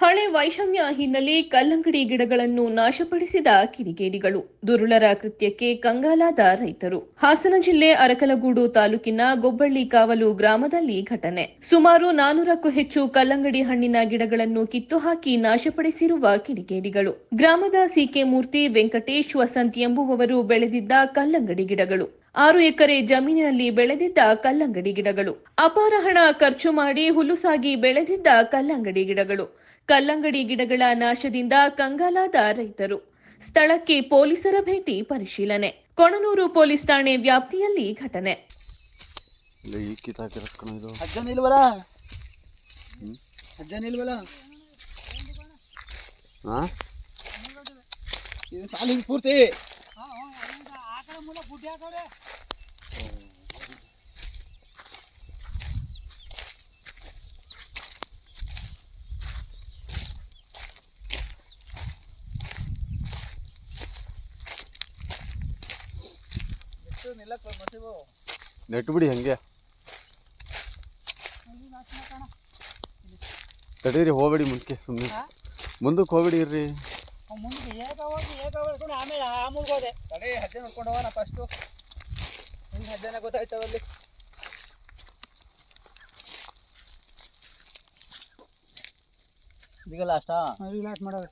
ಹಳೆ ವೈಷಮ್ಯ ಹಿನ್ನೆಲೆ ಕಲ್ಲಂಗಡಿ ಗಿಡಗಳನ್ನು ನಾಶಪಡಿಸಿದ ಕಿಡಿಗೇಡಿಗಳು. ದುರುಳರ ಕೃತ್ಯಕ್ಕೆ ಕಂಗಾಲಾದ ರೈತರು. ಹಾಸನ ಜಿಲ್ಲೆ ಅರಕಲಗೂಡು ತಾಲೂಕಿನ ಗೊಬ್ಬಳ್ಳಿ ಕಾವಲು ಗ್ರಾಮದಲ್ಲಿ ಘಟನೆ. ಸುಮಾರು ನಾನೂರಕ್ಕೂ ಹೆಚ್ಚು ಕಲ್ಲಂಗಡಿ ಹಣ್ಣಿನ ಗಿಡಗಳನ್ನು ಕಿತ್ತು ಹಾಕಿ ನಾಶಪಡಿಸಿರುವ ಕಿಡಿಗೇಡಿಗಳು. ಗ್ರಾಮದ ಸಿಕೆ ಮೂರ್ತಿ ವೆಂಕಟೇಶ್ ವಸಂತ್ ಎಂಬುವವರು ಬೆಳೆದಿದ್ದ ಕಲ್ಲಂಗಡಿ ಗಿಡಗಳು. ಆರು ಎಕರೆ ಜಮೀನಿನಲ್ಲಿ ಬೆಳೆದಿದ್ದ ಕಲ್ಲಂಗಡಿ ಗಿಡಗಳು. ಅಪಾರ ಹಣ ಖರ್ಚು ಮಾಡಿ ಹುಲುಸಾಗಿ ಬೆಳೆದಿದ್ದ ಕಲ್ಲಂಗಡಿ ಗಿಡಗಳು. ಕಲ್ಲಂಗಡಿ ಗಿಡಗಳ ನಾಶದಿಂದ ಕಂಗಾಲಾದ ರೈತರು. ಸ್ಥಳಕ್ಕೆ ಪೊಲೀಸರ ಭೇಟಿ ಪರಿಶೀಲನೆ. ಕೊಣನೂರು ಪೊಲೀಸ್ ಠಾಣೆ ವ್ಯಾಪ್ತಿಯಲ್ಲಿ ಘಟನೆ. ಇಲ್ಲ ಈ ಹಂಗೆ ತಡೀರಿ ಹೋಗ್ಬೇಡಿ ಮುಂದಕ್ಕೆ ಸುಮ್ಮನೆ ಮುಂದಕ್ಕೆ ಹೋಗ್ಬೇಡಿ ಹಾ ಸಾಲಿಗೆ ಏಕೆ ಆಮೇಲೆ ಆಮೇಲೆ ಹಂಗೆ ಮುಂದಕ್ಕೆ ಸುಮ್ಮನೆ ಮುಂದಕ್ಕೆ ಹೋಗ್ಬೇಡಿ ಇರ್ರಿ ತಡಿ ಅಜ್ಜನ ನೋಡ್ಕೊಂಡು ಹೋಗೋಣ ಫಸ್ಟು ಹಿಂಗೆ ಹದ್ದೆನ ಗೊತ್ತಾಯ್ತವಲ್ಲಿ ಇದೀಗಲ್ಲ ಅಷ್ಟಾ ಲಾಸ್ಟ್ ಮಾಡೋದು.